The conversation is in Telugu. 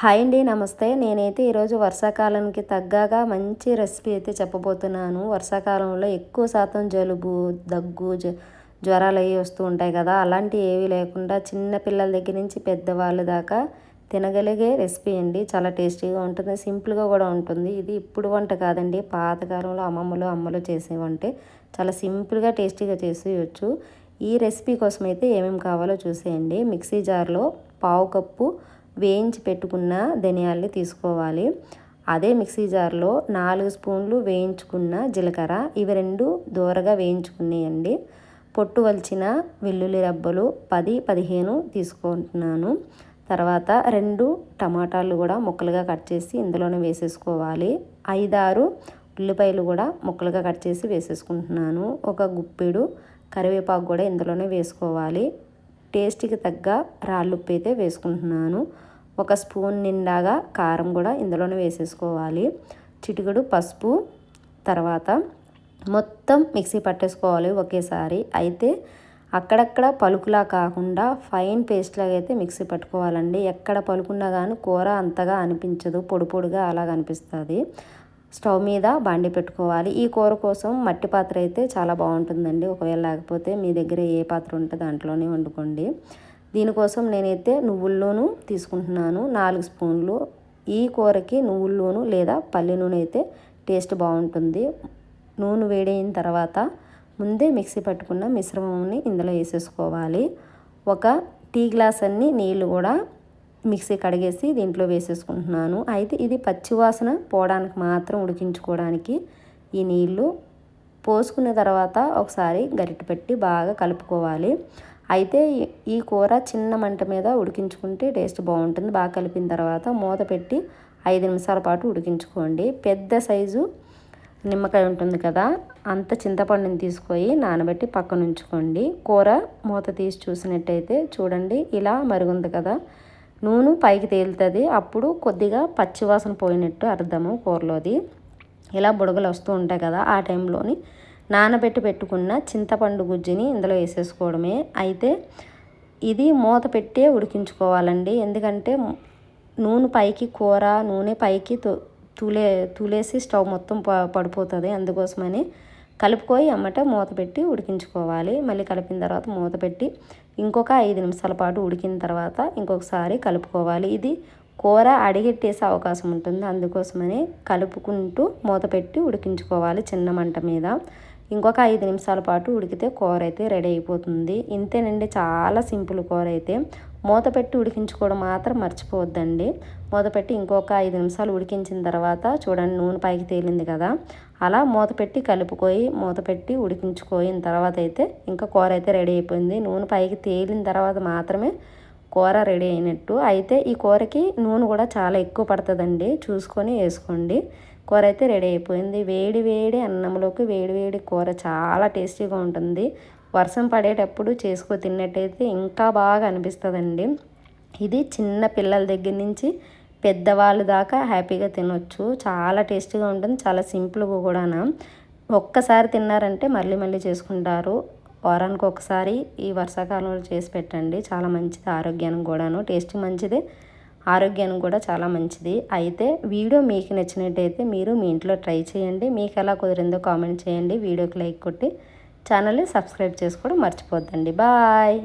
హాయ్ అండి నమస్తే. నేనైతే ఈరోజు వర్షాకాలానికి తగ్గగా మంచి రెసిపీ అయితే చెప్పబోతున్నాను. వర్షాకాలంలో ఎక్కువ శాతం జలుబు దగ్గు జ్వరాలు అవి వస్తూ ఉంటాయి కదా అలాంటివి ఏవి లేకుండా చిన్న పిల్లల దగ్గర నుంచి పెద్దవాళ్ళ దాకా తినగలిగే రెసిపీ అండి. చాలా టేస్టీగా ఉంటుంది సింపుల్గా కూడా ఉంటుంది. ఇది ఇప్పుడు వంట కాదండి పాతకాలంలో అమ్మమ్మలు అమ్మలు చేసే వంటే. చాలా సింపుల్గా టేస్టీగా చేసేయచ్చు. ఈ రెసిపీ కోసం అయితే ఏమేమి కావాలో చూసేయండి. మిక్సీ జార్లో పావు కప్పు వేయించి పెట్టుకున్న ధనియాల్ని తీసుకోవాలి. అదే మిక్సీ జార్లో నాలుగు స్పూన్లు వేయించుకున్న జీలకర్ర. ఇవి రెండు దూరగా వేయించుకున్నాయండి. పొట్టు వలిచిన వెల్లుల్లి రబ్బలు పది పదిహేను తీసుకుంటున్నాను. తర్వాత రెండు టమాటాలు కూడా ముక్కలుగా కట్ చేసి ఇందులోనే వేసేసుకోవాలి. ఐదారు ఉల్లిపాయలు కూడా ముక్కలుగా కట్ చేసి వేసేసుకుంటున్నాను. ఒక గుప్పెడు కరివేపాకు కూడా ఇందులోనే వేసుకోవాలి. టేస్ట్కి తగ్గ రాళ్ళుప్పు అయితే వేసుకుంటున్నాను. ఒక స్పూన్ నిండాగా కారం కూడా ఇందులోనే వేసేసుకోవాలి. చిటికడు పసుపు తర్వాత మొత్తం మిక్సీ పట్టేసుకోవాలి ఒకేసారి. అయితే అక్కడక్కడ పలుకులా కాకుండా ఫైన్ పేస్ట్లాగా అయితే మిక్సీ పట్టుకోవాలండి. ఎక్కడ పలుకున్నా కానీ కూర అంతగా అనిపించదు పొడి పొడిగా అలాగ అనిపిస్తుంది. స్టవ్ మీద బాండి పెట్టుకోవాలి. ఈ కూర కోసం మట్టి పాత్ర అయితే చాలా బాగుంటుందండి. ఒకవేళ లేకపోతే మీ దగ్గర ఏ పాత్ర ఉంటే దాంట్లోనే వండుకోండి. దీనికోసం నేనైతే నువ్వుల్లోనూ తీసుకుంటున్నాను. నాలుగు స్పూన్లు. ఈ కూరకి నువ్వుల్లోనూ లేదా పల్లి నూనె అయితే టేస్ట్ బాగుంటుంది. నూనె వేడైన తర్వాత ముందే మిక్సీ పట్టుకున్న మిశ్రమంని ఇందులో వేసేసుకోవాలి. ఒక టీ గ్లాస్ అన్ని నీళ్ళు కూడా మిక్సీ కడిగేసి దీంట్లో వేసేసుకుంటున్నాను. అయితే ఇది పచ్చివాసన పోవడానికి మాత్రం ఉడికించుకోవడానికి ఈ నీళ్ళు పోసుకున్న తర్వాత ఒకసారి గరిటె పెట్టి బాగా కలుపుకోవాలి. అయితే ఈ కూర చిన్న మంట మీద ఉడికించుకుంటే టేస్ట్ బాగుంటుంది. బాగా కలిపిన తర్వాత మూత పెట్టి ఐదు నిమిషాల పాటు ఉడికించుకోండి. పెద్ద సైజు నిమ్మకాయ ఉంటుంది కదా అంత చింతపండుని తీసుకొని నానబెట్టి పక్కన ఉంచుకోండి. కూర మూత తీసి చూసినట్టయితే చూడండి ఇలా మరుగుంది కదా. నూనె పైకి తేలుతుంది. అప్పుడు కొద్దిగా పచ్చివాసన పోయినట్టు అర్థము కూరలోది. ఇలా బుడగలు వస్తూ ఉంటాయి కదా ఆ టైంలోని నానబెట్టి పెట్టుకున్న చింతపండు గుజ్జుని ఇందులో వేసేసుకోవడమే. అయితే ఇది మూత పెట్టే ఉడికించుకోవాలండి. ఎందుకంటే నూనె పైకి కూర నూనె పైకి తూలే తూలేసి స్టవ్ మొత్తం పడిపోతుంది. అందుకోసమని కలుపుకొని అమ్మట మూత పెట్టి ఉడికించుకోవాలి. మళ్ళీ కలిపిన తర్వాత మూత పెట్టి ఇంకొక ఐదు నిమిషాల పాటు ఉడికిన తర్వాత ఇంకొకసారి కలుపుకోవాలి. ఇది కూర అడిగెట్టేసే అవకాశం ఉంటుంది. అందుకోసమని కలుపుకుంటూ మూత పెట్టి ఉడికించుకోవాలి చిన్న మంట మీద. ఇంకొక ఐదు నిమిషాల పాటు ఉడికితే కూర అయితే రెడీ అయిపోతుంది. ఇంతేనండి చాలా సింపుల్ కూర అయితే. మూత పెట్టి ఉడికించుకోవడం మాత్రం మర్చిపోవద్దండి. మూత పెట్టి ఇంకొక ఐదు నిమిషాలు ఉడికించిన తర్వాత చూడండి నూనె పైకి తేలింది కదా. అలా మూత పెట్టి కలుపుకొని మూత పెట్టి ఉడికించుకోయిన తర్వాత అయితే ఇంకా కూర అయితే రెడీ అయిపోయింది. నూనె పైకి తేలిన తర్వాత మాత్రమే కూర రెడీ అయినట్టు. అయితే ఈ కూరకి నూనె కూడా చాలా ఎక్కువ పడుతుందండి. చూసుకొని వేసుకోండి. కూర అయితే రెడీ అయిపోయింది. వేడి వేడి అన్నంలోకి వేడి వేడి కూర చాలా టేస్టీగా ఉంటుంది. వర్షం పడేటప్పుడు చేసుకో తిన్నట్టయితే ఇంకా బాగా అనిపిస్తుందండి. ఇది చిన్న పిల్లల దగ్గర నుంచి పెద్దవాళ్ళ దాకా హ్యాపీగా తినొచ్చు. చాలా టేస్టీగా ఉంటుంది. చాలా సింపుల్గా కూడా ఒక్కసారి తిన్నారంటే మళ్ళీ మళ్ళీ చేసుకుంటారు. వారానికి ఒకసారి ఈ వర్షాకాలంలో చేసి పెట్టండి. చాలా మంచిది ఆరోగ్యానికి కూడాను. టేస్ట్ మంచిదే. ఆరోగ్యానికి కూడా చాలా మంచిది. అయితే వీడియో మీకు నచ్చినట్టయితే మీరు మీ ఇంట్లో ట్రై చేయండి. మీకు ఎలా కుదిరిందో కామెంట్ చేయండి. వీడియోకి లైక్ కొట్టి ఛానల్ని సబ్స్క్రైబ్ చేసుకోవడం మర్చిపోద్దండి. బాయ్.